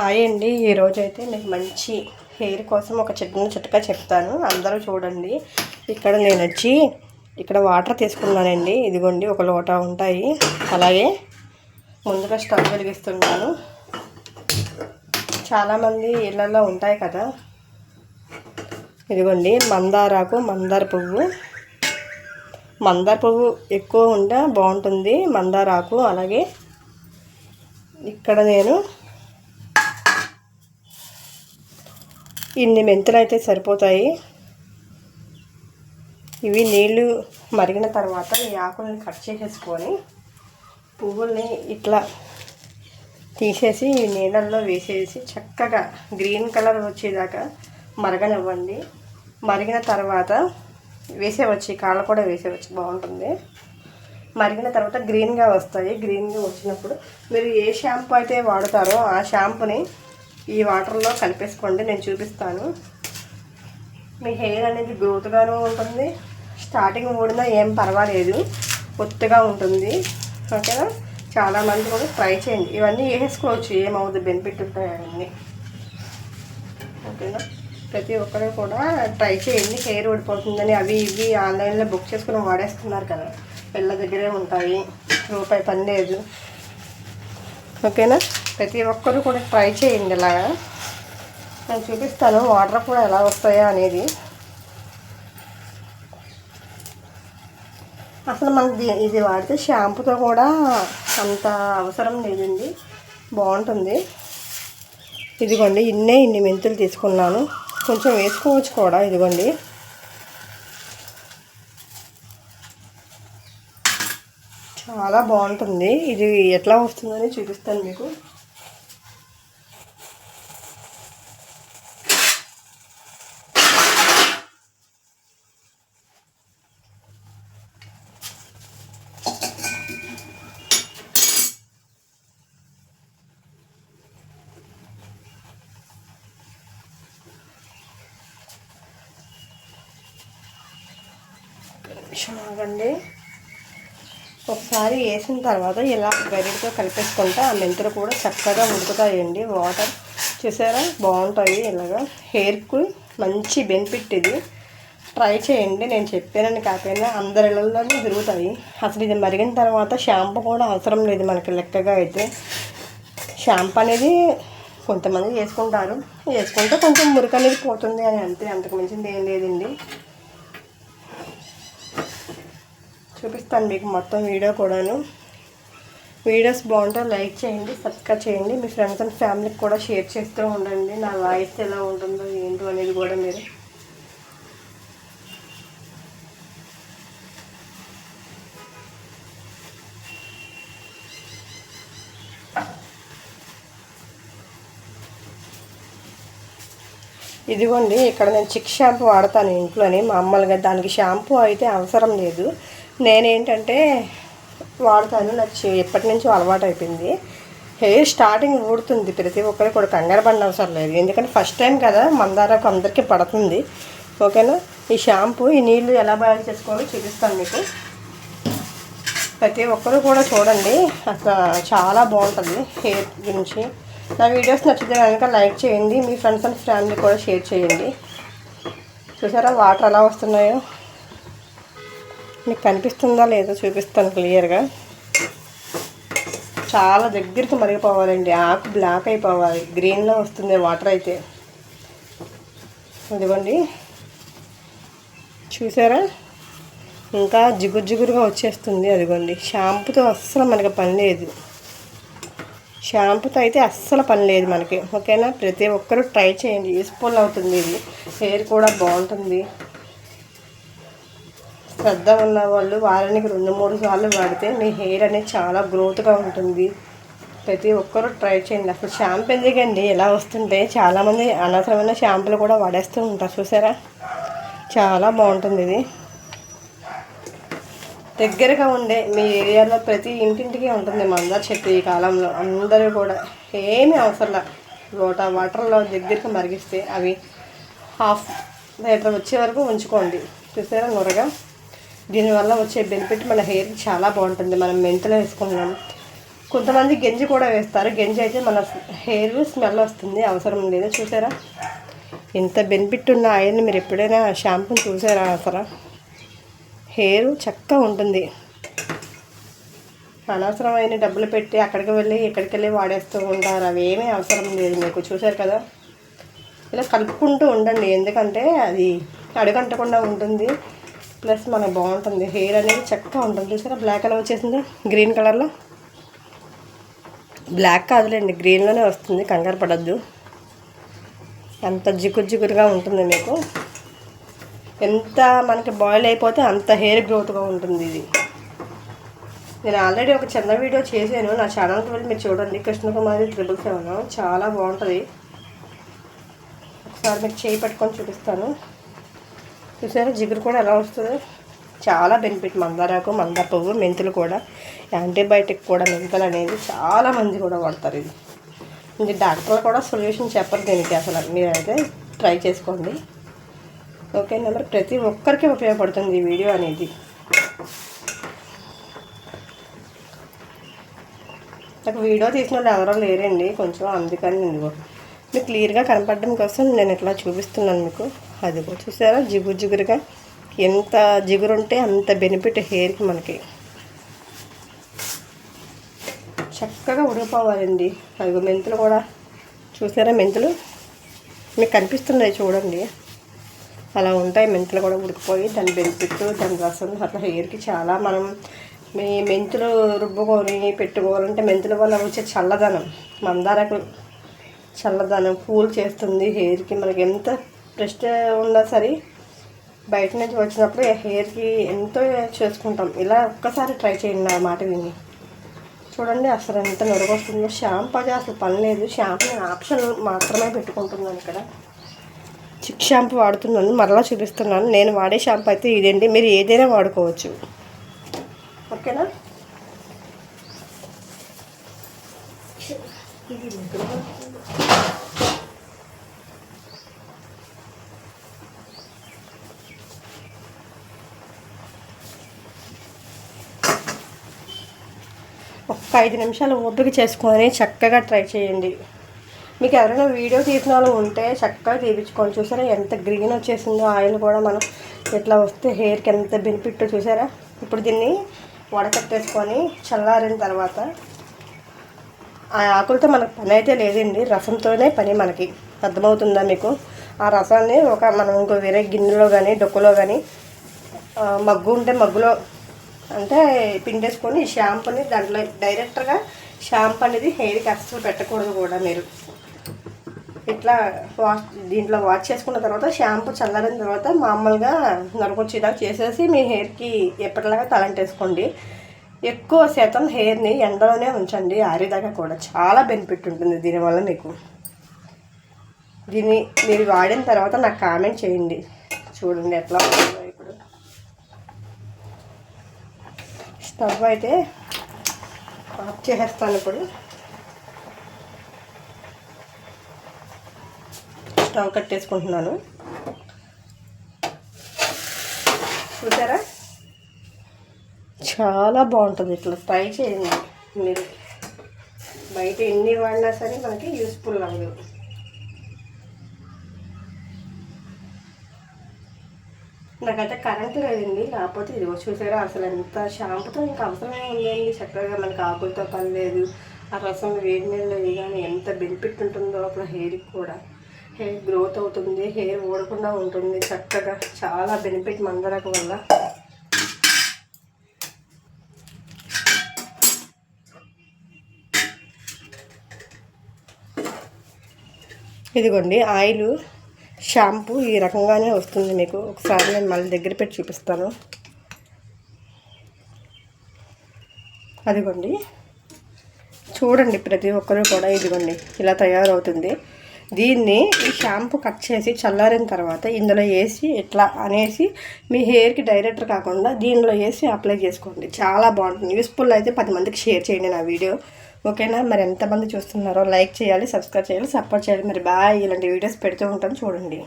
Hi అండి. ఈరోజైతే నేను మంచి హెయిర్ కోసం ఒక చిన్న చిట్కా చెప్తాను. అందరూ చూడండి. ఇక్కడ నేను వచ్చి ఇక్కడ వాటర్ తీసుకున్నానండి. ఇదిగోండి ఒక లోటా ఉంటాయి. అలాగే ముందుగా స్టవ్ వెలిగిస్తున్నాను. చాలామంది ఇళ్ళల్లో ఉంటాయి కదా. ఇదిగోండి మందారాకు మందార పువ్వు. మందార పువ్వు ఎక్కువ ఉంటే బాగుంటుంది మందారాకు. అలాగే ఇక్కడ నేను ఇన్ని మెంతులు అయితే సరిపోతాయి. ఇవి నీళ్ళు మరిగిన తర్వాత ఈ ఆకులను కట్ చేసేసుకొని పువ్వుల్ని ఇట్లా తీసేసి ఈ నీళ్ళల్లో వేసేసి చక్కగా గ్రీన్ కలర్ వచ్చేదాకా మరగనివ్వండి. మరిగిన తర్వాత వేసేవచ్చు కాళ్ళ కూడా వేసేవచ్చు బాగుంటుంది. మరిగిన తర్వాత గ్రీన్గా వస్తాయి. గ్రీన్గా వచ్చినప్పుడు మీరు ఏ షాంపూ అయితే వాడతారో ఆ షాంపూని ఈ వాటర్లో కలిపేసుకోండి నేను చూపిస్తాను. మీ హెయిర్ అనేది గ్రోత్గాను ఉంటుంది. స్టార్టింగ్ ఊడినా ఏం పర్వాలేదు కొత్తగా ఉంటుంది. ఓకేనా చాలామంది కూడా ట్రై చేయండి. ఇవన్నీ వేసుకోవచ్చు ఏమవుతుంది బెనిఫిట్ ఉంటాయి అవన్నీ ఓకేనా ప్రతి ఒక్కరు కూడా ట్రై చేయండి హెయిర్ ఊడిపోతుందని. అవి ఇవి ఆన్లైన్లో బుక్ చేసుకుని వాడేస్తున్నారు కదా. పిల్ల దగ్గరే ఉంటాయి రూపాయి పని లేదు. ఓకేనా ప్రతి ఒక్కరు కూడా ట్రై చేయండి ఇలాగా నేను చూపిస్తాను వాటర్ కూడా ఎలా వస్తాయా అనేది. అసలు మనకి ఇది వాడితే షాంపూతో కూడా అంత అవసరం లేదండి. బాగుంటుంది. ఇదిగోండి ఇన్నే ఇన్ని మెంతులు తీసుకున్నాను. కొంచెం వేసుకోవచ్చు కూడా ఇదిగోండి. చాలా బాగుంటుంది. ఇది ఎట్లా వస్తుందని చూపిస్తాను మీకు. నిమిషం ఆగండి. ఒకసారి వేసిన తర్వాత ఇలా గరిటతో కలిపేసుకుంటే ఆ మెంతులు కూడా చక్కగా ఉడుకుతాయండి. వాటర్ చూసారా? బాగుంటాయి ఇలాగా. హెయిర్కు మంచి బెనిఫిట్ ఇది. ట్రై చేయండి. నేను చెప్పానని కాకపోయినా అందరి తిరుగుతాయి అసలు ఇది మరిగిన తర్వాత షాంపూ కూడా అవసరం లేదు మనకి లెక్కగా అయితే. షాంపూ అనేది కొంతమంది వేసుకుంటారు. వేసుకుంటే కొంచెం మురికి అనేది పోతుంది అని అంతే. అంతకు మించింది ఏం లేదండి. చూపిస్తాను మీకు మొత్తం వీడియో కూడాను. వీడియోస్ బాగుంటే లైక్ చేయండి సబ్స్క్రైబ్ చేయండి. మీ ఫ్రెండ్స్ అండ్ ఫ్యామిలీకి కూడా షేర్ చేస్తూ ఉండండి. నా వాయిస్ ఎలా ఉంటుందో ఏంటో అనేది కూడా మీరు ఇదిగోండి ఇక్కడ నేను చిక్ షాంపూ వాడతాను ఇంట్లోని. మామూలుగా దానికి షాంపూ అయితే అవసరం లేదు. నేనేంటంటే వాడతాను నాకు ఎప్పటి నుంచో అలవాటు అయిపోయింది హెయిర్ స్టార్టింగ్ ఊడుతుంది ప్రతి ఒక్కరికి కూడా కంగారు పడిన అవసరం లేదు. ఎందుకంటే ఫస్ట్ టైం కదా మందారకు అందరికీ పడుతుంది. ఓకేనా? ఈ షాంపూ ఈ నీళ్ళు ఎలా బాగా చేసుకోవాలో చూపిస్తాను మీకు. ప్రతి ఒక్కరు కూడా చూడండి అసలు చాలా బాగుంటుంది హెయిర్ గురించి. నా వీడియోస్ నచ్చితే కనుక లైక్ చేయండి మీ ఫ్రెండ్స్ అండ్ ఫ్యామిలీ కూడా షేర్ చేయండి. చూసారా వాటర్ ఎలా వస్తున్నాయో? మీకు కనిపిస్తుందా లేదో చూపిస్తాను క్లియర్గా. చాలా దగ్గరికి మరిగిపోవాలండి ఆకు బ్లాక్ అయిపోవాలి గ్రీన్లో వస్తుంది వాటర్ అయితే. ఇదిగోండి. చూసారా? ఇంకా జిగురు జిగురుగా వచ్చేస్తుంది అదిగోండి. షాంపూతో అస్సలు మనకి పని లేదు. షాంపూతో అయితే అస్సలు పని లేదు మనకి ఓకేనా? ప్రతి ఒక్కరూ ట్రై చేయండి యూస్ఫుల్ అవుతుంది ఇది. హెయిర్ కూడా బాగుంటుంది. శ్రద్ధ ఉన్న వాళ్ళు వారానికి రెండు మూడు సార్లు వాడితే మీ హెయిర్ అనేది చాలా గ్రోత్గా ఉంటుంది. ప్రతి ఒక్కరూ ట్రై చేయండి. అసలు షాంపూ ఎందుకండి ఎలా వస్తుంటే చాలామంది అనవసరమైన షాంపూలు కూడా వాడేస్తూ ఉంటారు. చూసారా? చాలా బాగుంటుంది ఇది. దగ్గరగా ఉండే మీ ఏరియాలో ప్రతి ఇంటింటికి ఉంటుంది మందార చెట్టు ఈ కాలంలో. అందరూ కూడా ఏమీ అవసరం లోట వాటర్లో దగ్గరికి మరిగిస్తే అవి హాఫ్ లీటర్ వచ్చే వరకు ఉంచుకోండి. చూసారా? నొరగా? దీనివల్ల వచ్చే బెనిఫిట్ మన హెయిర్కి చాలా బాగుంటుంది. మనం మెంతులు వేసుకున్నాం. కొంతమంది గంజి కూడా వేస్తారు. గంజి అయితే మన హెయిర్ స్మెల్ వస్తుంది. అవసరం లేదు. చూసారా? ఇంత బెనిఫిట్ ఉన్న ఆయిల్ని మీరు ఎప్పుడైనా షాంపూని చూసారా అసలు? హెయిర్ చక్కగా ఉంటుంది. అనవసరమైన డబ్బులు పెట్టి అక్కడికి వెళ్ళి ఇక్కడికి వెళ్ళి వాడేస్తూ ఉంటారు. అవి ఏమీ అవసరం లేదు మీకు. చూసారు కదా? ఇలా కలుపుకుంటూ ఉండండి. ఎందుకంటే అది అడుగంటకుండా ఉంటుంది. ప్లస్ మనకు బాగుంటుంది. హెయిర్ అనేది చక్కగా ఉంటుంది. చూసారా? బ్లాక్ కలర్ వచ్చేసింది. గ్రీన్ కలర్లో. బ్లాక్ కాదులేండి. గ్రీన్లోనే వస్తుంది. కంగారు పడద్దు. అంత జిగురు జిగురుగా ఉంటుంది మీకు. ఎంత మనకి బాయిల్ అయిపోతే అంత హెయిర్ గ్రోత్గా ఉంటుంది ఇది. నేను ఆల్రెడీ ఒక చిన్న వీడియో చేశాను. నా ఛానల్కి వెళ్ళి మీరు చూడండి. Krishnakumari triple seven. చాలా బాగుంటుంది. ఒకసారి మీకు చేయి పెట్టుకొని చూపిస్తాను. చూసారా? జిగురు కూడా ఎలా వస్తుంది? చాలా బెనిఫిట్ మందారాకు మందార పువ్వు మెంతులు కూడా. యాంటీబయాటిక్ కూడా మెంతులు అనేది చాలా మంది కూడా వాడతారు ఇది. ఇంకా డాక్టర్లు కూడా సొల్యూషన్ చెప్పరు దీనికి అసలు. మీరైతే ట్రై చేసుకోండి. ఓకే నెంబర్ ప్రతి ఒక్కరికి ఉపయోగపడుతుంది ఈ వీడియో అనేది. నాకు వీడియో తీసిన వాళ్ళు ఎవరో లేరండి కొంచెం అందుకని ఇదిగో. మీకు క్లియర్గా కనపడడం కోసం నేను ఇట్లా చూపిస్తున్నాను మీకు. అదిగో చూసారా? జిగురు జిగురుగా ఎంత జిగురు ఉంటే అంత బెనిఫిట్ హెయిర్కి మనకి. చక్కగా ఉడికిపోవాలండి. అదిగో మెంతులు కూడా చూసారా మెంతులు? మీకు కనిపిస్తున్నాయి చూడండి. అలా ఉంటాయి మెంతులు కూడా ఉడికిపోయి దాని బెనిఫిట్ దాని రసం అట్లా హెయిర్కి చాలా మనం మీ మెంతులు రుబ్బుకొని పెట్టుకోవాలంటే మెంతుల వల్ల వచ్చే చల్లదనం మందారకు చల్లదనం కూల్ చేస్తుంది హెయిర్కి మనకి ఎంత ప్రెస్ట్ ఉన్నా సరే బయట నుంచి వచ్చినప్పుడు హెయిర్కి ఎంతో చేసుకుంటాం. ఇలా ఒక్కసారి ట్రై చేయండి నా మాట విని. చూడండి అసలు ఎంత నొరగొస్తుందో. షాంపూ అది అసలు పని లేదు. షాంపూ నేను ఆప్షన్ మాత్రమే పెట్టుకుంటున్నాను ఇక్కడ. చిక్ షాంపూ వాడుతున్నాను మరలా చూపిస్తున్నాను. నేను వాడే షాంపూ అయితే ఇదండి మీరు ఏదైనా వాడుకోవచ్చు. ఓకేనా? ఒక ఐదు నిమిషాలు ఓపిక చేసుకొని చక్కగా ట్రై చేయండి. మీకు ఎవరైనా వీడియో తీసిన వాళ్ళు ఉంటే చక్కగా తీపించుకొని చూసారా ఎంత గ్రీన్ వచ్చేసిందో ఆయిల్ కూడా మనం ఎట్లా వస్తే హెయిర్కి ఎంత బెనిఫిట్ చూసారా? ఇప్పుడు దీన్ని వడకట్టేసుకొని చల్లారిన తర్వాత ఆ ఆకులతో మనకు పని అయితే లేదండి. రసంతోనే పని మనకి. అర్థమవుతుందా మీకు? ఆ రసాన్ని ఒక మనం ఇంకో వేరే గిన్నెలో కానీ డొక్కులో కానీ మగ్గు ఉంటే మగ్గులో అంటే పిండేసుకొని షాంపూని దాంట్లో డైరెక్ట్గా షాంపూ అనేది హెయిర్కి అస్సలు పెట్టకూడదు కూడా మీరు. ఇట్లా వాష్ దీంట్లో వాష్ చేసుకున్న తర్వాత షాంపూ చల్లారిన తర్వాత మామూలుగా నరకొచ్చేలా చేసేసి మీ హెయిర్కి ఎప్పటిలాగా తలంటేసుకోండి. ఎక్కువ శాతం హెయిర్ని ఎండలోనే ఉంచండి ఆరేదాకా కూడా. చాలా బెనిఫిట్ ఉంటుంది దీనివల్ల మీకు. దీన్ని మీరు వాడిన తర్వాత నాకు కామెంట్ చేయండి. చూడండి ఎట్లా ఉంటుందో ఇప్పుడు స్టవ్ అయితే ఆఫ్ చేసేస్తాను ఇప్పుడు. స్టవ్ కట్టేసుకుంటున్నాను. చూసారా? చాలా బాగుంటుంది ఇట్లా ట్రై చేయండి మీరు. బయట ఎన్ని వాడినా సరే మనకి యూస్ఫుల్ అవ్వదు నాకైతే కరెంట్ లేదండి. లేకపోతే ఇదిగో చూసారా? అసలు ఎంత షాంపుతో ఇంకా అవసరమే ఉందండి చక్కగా మనకి ఆకులతో పని లేదు. ఆ రసం వేడి నీళ్ళు కానీ ఎంత బెనిఫిట్ ఉంటుందో అప్పుడు హెయిర్కి కూడా. హెయిర్ గ్రోత్ అవుతుంది. హెయిర్ ఊడకుండా ఉంటుంది. చక్కగా చాలా బెనిఫిట్ మందరకు వల్ల. ఇదిగోండి ఆయిల్. షాంపూ ఈ రకంగానే వస్తుంది మీకు. ఒకసారి నేను మళ్ళీ దగ్గర పెట్టి చూపిస్తాను. అదిగోండి. చూడండి ప్రతి ఒక్కరూ కూడా ఇదిగోండి ఇలా తయారవుతుంది. దీన్ని ఈ షాంపూ కట్ చేసి చల్లారిన తర్వాత ఇందులో వేసి ఇట్లా అనేసి మీ హెయిర్కి డైరెక్టర్ కాకుండా దీనిలో వేసి అప్లై చేసుకోండి. చాలా బాగుంటుంది. యూస్ఫుల్ అయితే పది మందికి షేర్ చేయండి నా వీడియో. ఓకేనా? మరి ఎంతమంది చూస్తున్నారో లైక్ చేయాలి సబ్స్క్రైబ్ చేయాలి సపోర్ట్ చేయాలి. మరి బాయ్ ఇలాంటి వీడియోస్ పెడుతూ ఉంటాం చూడండి.